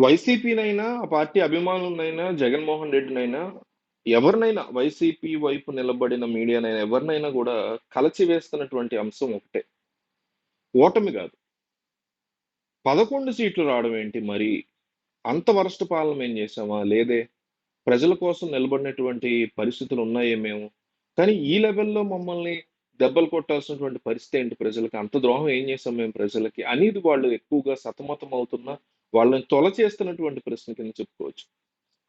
వైసీపీనైనా, ఆ పార్టీ అభిమానులనైనా, జగన్మోహన్ రెడ్డినైనా, ఎవరినైనా వైసీపీ వైపు నిలబడిన మీడియానైనా ఎవరినైనా గూడా కలచివేస్తున్నటువంటి అంశం ఒకటే. ఓటమి కాదు పదకొండు సీట్లు రావడం ఏంటి మరి? అంత వరస్ట్ పాలన ఏం చేసామా లేదే. ప్రజల కోసం నిలబడినటువంటి పరిస్థితులున్నాయే మేము. కానీ ఈ లెవెల్‌లో మమ్మల్ని దెబ్బలు కొట్టాల్సినటువంటి పరిస్థితి ఏంటి ప్రజలకి? అంత ద్రోహం ఏం చేసాం మేము ప్రజలకి? అనేది వాళ్ళు ఎక్కువగా సతమతం అవుతున్న వాళ్ళని తొలచేస్తున్నటువంటి ప్రశ్న కింద చెప్పుకోవచ్చు.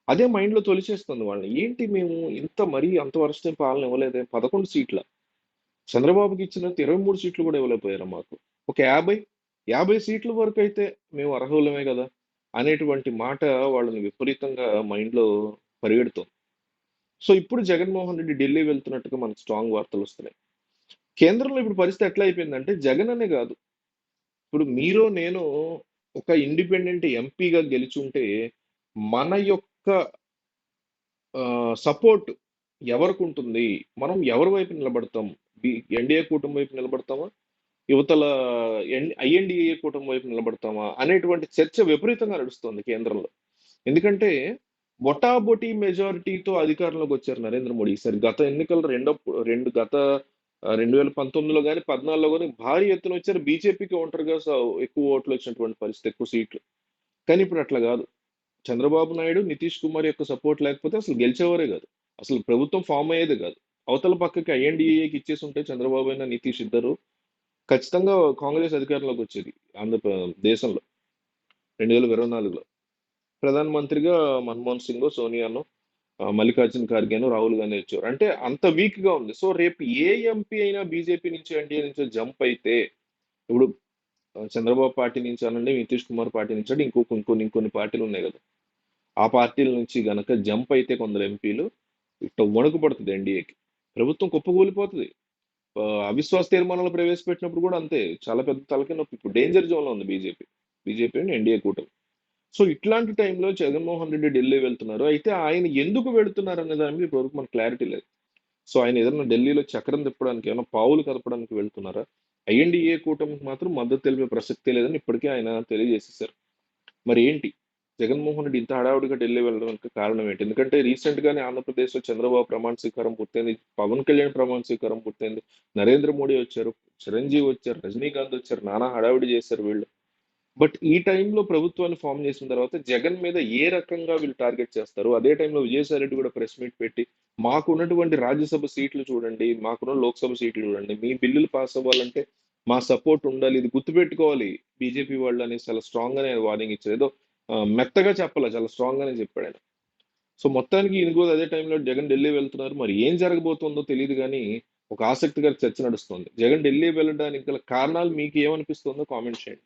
అదే మైండ్‌లో తొలిచేస్తుంది వాళ్ళని. ఏంటి మేము ఇంత మరీ అంత వరస్ట్ పాలన ఇవ్వలేదే. పదకొండు సీట్ల చంద్రబాబుకి ఇచ్చినప్పుడు ఇరవై మూడు సీట్లు కూడా ఇవ్వలేకపోయారు మాకు? ఒక 50, 50 సీట్ల అయితే మేము అర్హులమే కదా అనేటువంటి మాట వాళ్ళని విపరీతంగా మైండ్‌లో పరిగెడుతుంది సో, ఇప్పుడు జగన్మోహన్ రెడ్డి ఢిల్లీ వెళ్తున్నట్టుగా మనకు స్ట్రాంగ్ వార్తలు వస్తున్నాయి కేంద్రంలో ఇప్పుడు పరిస్థితి ఎట్లా అయిపోయిందంటే జగన్ అనే కాదు ఇప్పుడు మీరో, నేను ఒక ఇండిపెండెంట్ ఎంపీగా గెలుచుంటే మన యొక్క సపోర్ట్ ఎవరికి ఉంటుంది మనం ఎవరి వైపు నిలబడతాం? బి ఎన్‌డీఏ కూటమి వైపు నిలబడతామా? యువతల ఎన్ ఐఎన్‌డీఏ కూటమి వైపు నిలబడతామా? అనేటువంటి చర్చ విపరీతంగా నడుస్తుంది కేంద్రంలో. ఎందుకంటే బొటాబొటీ మెజారిటీతో అధికారంలోకి వచ్చారు నరేంద్ర మోడీ. ఈసారి గత ఎన్నికల రెండో రెండు గత రెండు వేల పంతొమ్మిదిలో గాని, పద్నాలుగులో కానీ భారీ ఎత్తున వచ్చారు. బీజేపీకి ఒంటరిగా ఎక్కువ ఎక్కువ ఓట్లొచ్చినటువంటి పరిస్థితి. ఎక్కువ సీట్లు. కానీ ఇప్పుడు అట్లా కాదు చంద్రబాబు నాయుడు, నితీష్ కుమార్ యొక్క సపోర్ట్ లేకపోతే అసలు గెలిచేవారే కాదు అసలు ప్రభుత్వం ఫార్మ్ అయ్యేదే కాదు అవతల పక్కకి ఐఎన్డిఏకి ఇచ్చేసి ఉంటే చంద్రబాబు అయినా, నితీష్ ఇద్దరు ఖచ్చితంగా కాంగ్రెస్ అధికారంలోకొచ్చేది ఆంధ్ర ఆంధ్రప్రదేశ్ దేశంలో. 2024లో. ప్రధాన మంత్రిగా మన్మోహన్ సింగ్ సోనియాను మల్లికార్జున ఖార్గేను రాహుల్ గాంధీ వచ్చేవారు. అంటే అంత వీక్‌గా ఉంది. సో, రేపు ఏ ఎంపీ అయినా బీజేపీ నుంచి, ఎన్‌డీఏ నుంచి జంప్ అయితే ఇప్పుడు చంద్రబాబు పార్టీ నుంచి అనండి, నితీష్ కుమార్ పార్టీ నుంచి అంటే ఇంకో ఇంకొన్ని పార్టీలు ఉన్నాయి కదా ఆ పార్టీల నుంచి గనక జంప్ అయితే కొందరు ఎంపీలు ఇట్ట వణుకు పడుతుంది ఎన్‌డీఏకి. ప్రభుత్వం కుప్పకూలిపోతది. అవిశ్వాస తీర్మానాలు ప్రవేశపెట్టినప్పుడు కూడా అంతే. చాలా పెద్ద తలకాయ నొప్పి. ఇప్పుడు డేంజర్ జోన్‌లో ఉంది బీజేపీ. బీజేపీ అండ్ ఎన్‌డీఏ కూటమి. సో, ఇట్లాంటి టైంలో జగన్మోహన్ రెడ్డి ఢిల్లీ వెళ్తున్నారు. అయితే ఆయన ఎందుకు వెళ్తున్నారనే దాని మీద ఇప్పటివరకు మనకు క్లారిటీ లేదు. సో, ఆయన ఏదైనా ఢిల్లీలో చక్రం తిప్పడానికి ఏమైనా పావులు కదపడానికి వెళ్తున్నారా? ఐఎన్‌డీఏ కూటమికి మాత్రం మద్దతు తెలిపే ప్రసక్తే లేదని ఇప్పటికే ఆయన తెలియజేసేసారు. మరి ఏంటి? జగన్మోహన్ రెడ్డి ఇంత హడావుడిగా ఢిల్లీ వెళ్ళడానికి కారణం ఏంటి? ఎందుకంటే రీసెంట్‌గానే ఆంధ్రప్రదేశ్‌లో చంద్రబాబు ప్రమాణ స్వీకారం పూర్తయింది. పవన్ కళ్యాణ్ ప్రమాణ స్వీకారం పూర్తయింది. నరేంద్ర మోడీ వచ్చారు. చిరంజీవి వచ్చారు. రజనీకాంత్ వచ్చారు. నానా హడావిడి చేశారు వీళ్ళు. బట్ ఈ టైంలో ప్రభుత్వాన్ని ఫార్మ్ చేసిన తర్వాత జగన్ మీద ఏ రకంగా వీళ్ళు టార్గెట్ చేస్తారు? అదే టైంలో విజయసాయి రెడ్డి కూడా ప్రెస్ మీట్ పెట్టి మాకున్నటువంటి రాజ్యసభ సీట్లు చూడండి. మాకున్న లోక్సభ సీట్లు చూడండి. మీ బిల్లులు పాస్ అవ్వాలంటే మా సపోర్ట్ ఉండాలి. ఇది గుర్తుపెట్టుకోవాలి బీజేపీ వాళ్ళు అనేసి చాలా స్ట్రాంగ్ గానే వార్నింగ్ ఇచ్చారు. ఏదో మెత్తగా చెప్పాలి చాలా స్ట్రాంగ్ గానే చెప్పాడు ఆయన సో, మొత్తానికి ఈయన కూడా అదే టైంలో జగన్ ఢిల్లీ వెళ్తున్నారు. మరి ఏం జరగబోతుందో తెలియదు కానీ ఒక ఆసక్తికర చర్చ నడుస్తుంది జగన్ ఢిల్లీ వెళ్ళడానికి గల కారణాలు మీకు ఏమనిపిస్తుందో కామెంట్ చేయండి.